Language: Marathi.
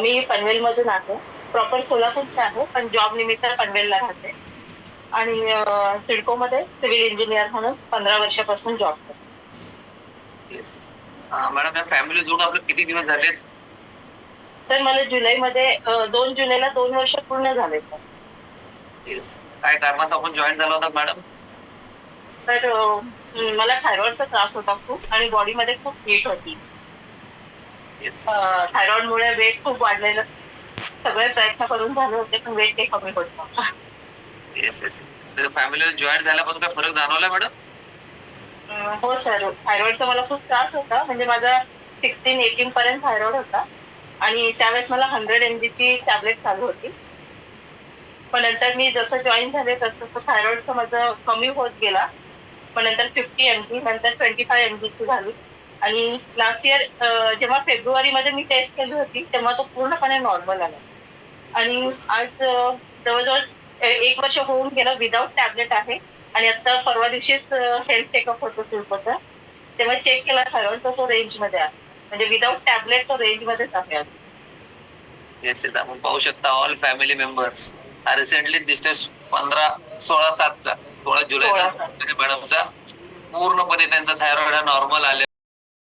मी पनवेलमधून आहे. प्रॉपर सोलापूरचे आहे पण जॉब निमित्त पनवेलला राहते आणि अं, सिडकोमध्ये सिव्हिल इंजिनियर म्हणून पंधरा वर्षापासून जॉब करते. मॅडम या फॅमिली जोडून आपले किती दिवस झालेत? तर मला जुलैमध्ये अं, दोन जुलैला दोन वर्ष पूर्ण झाले. काय कारणास आपण जॉईन झाला होता मॅडम तर मला थायरॉइडचा त्रास होता खूप आणि बॉडीमध्ये खूप हीट होती. येस थायरॉइडमुळे वेट खूप वाढलेलं. सगळे प्रयत्न करून झाले होते पण वेट काही कमी होत नव्हतं. येस येस फॅमिलीला जॉईन झाल्यापासून काय फरक जाणवला मॅडम हो सर थायरॉइडचा मला खूप त्रास होता. म्हणजे माझा सिक्स्टीन एटीन पर्यंत थायरॉइड होता. आणि त्यावेळेस मला हंड्रेड एम ची टॅबलेट चालू होती. पण नंतर मी जसं जॉईन झाले तसं तसं थायरॉइडचं माझं कमी होत गेला. पण नंतर फिफ्टी एम जी नंतर ट्वेंटी फाय एम ची झाली. आणि लास्ट इयर जेव्हा फेब्रुवारीमध्ये मी टेस्ट केली होती तेव्हा तो पूर्णपणे नॉर्मल आला. आणि आज जवळजवळ एक वर्ष होऊन गेलं विदाऊट टॅबलेट आहे. आणि आता परवा दिवशीच हेल्थ चेकअप होतो सिल्कोचा तेव्हा चेक केला थायरॉइड तर तो रेंजमध्ये आहे. म्हणजे विदाऊट टॅबलेट तो रेंज मध्येच आहे. येस येस आपण पाहू शकता ऑल फॅमिली मेंबर्स हा रिसेंटली दिसतोय पंधरा सोळा सातचा सोळा जुलै. मॅडमचा पूर्णपणे त्यांचा थायरॉइड हा नॉर्मल आले